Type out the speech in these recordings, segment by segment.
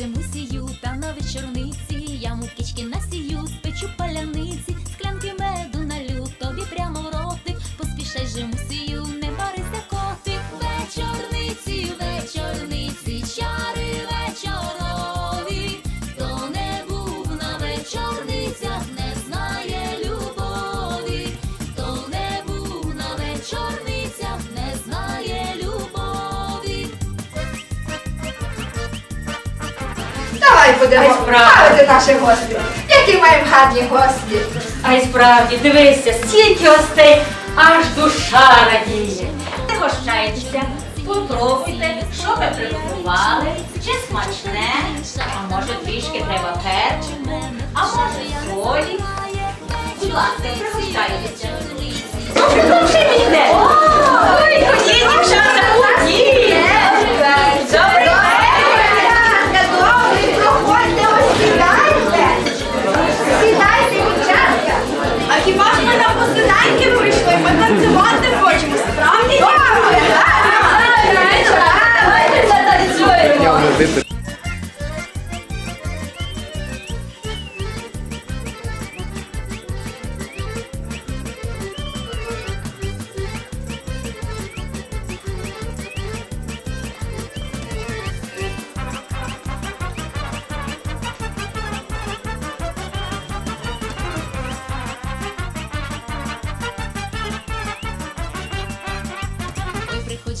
жиму сію, та на вечорниці я мукички насію, спечу паляниці, склянки меду налю, тобі прямо в ротик, поспішай жиму сію, Давай будемо справити наші гості. Які маємо гарні гості. А й справді, дивися, стільки гостей, аж душа радіє. Пригощайтеся, попробуйте, що ви приготували, чи смачне, а може трішки треба перчику,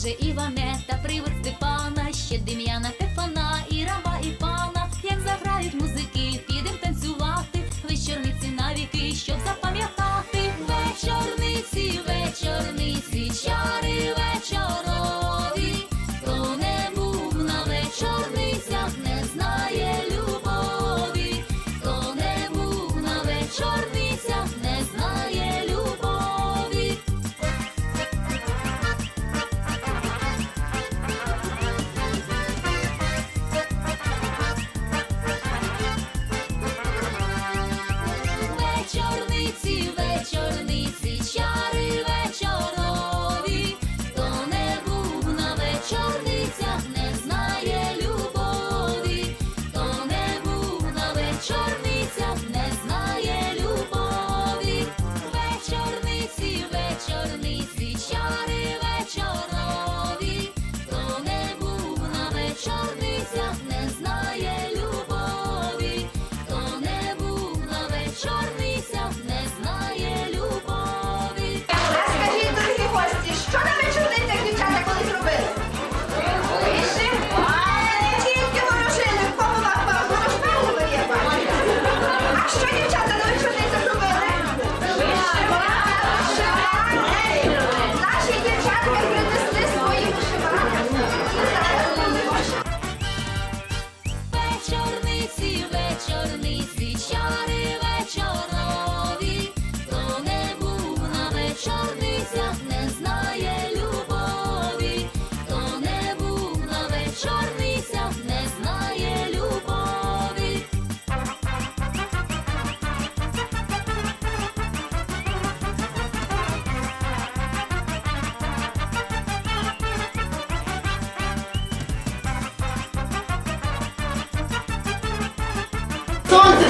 Приходже Іване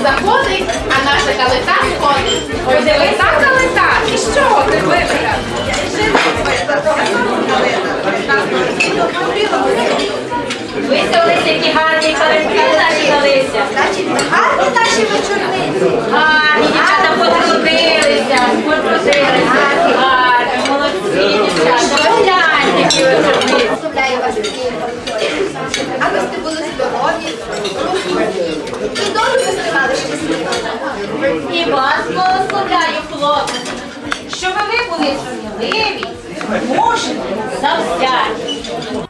заходить, а наша калита сходить. Ой, дивись. Та калита, і що ти вибрав? Виставилися, які гарні калинки наші далися. Значить, гарні наші вечорниці. Гарні, дівчата потрудилися, потрудилися. Гарні, молодці, дівчата. Гляньте, які ви вас таким Аби сте були здорові, розумні. І долю ви співали. І вас благословляю, хлопці, щоб ви були сміливі, мужні, завзяті.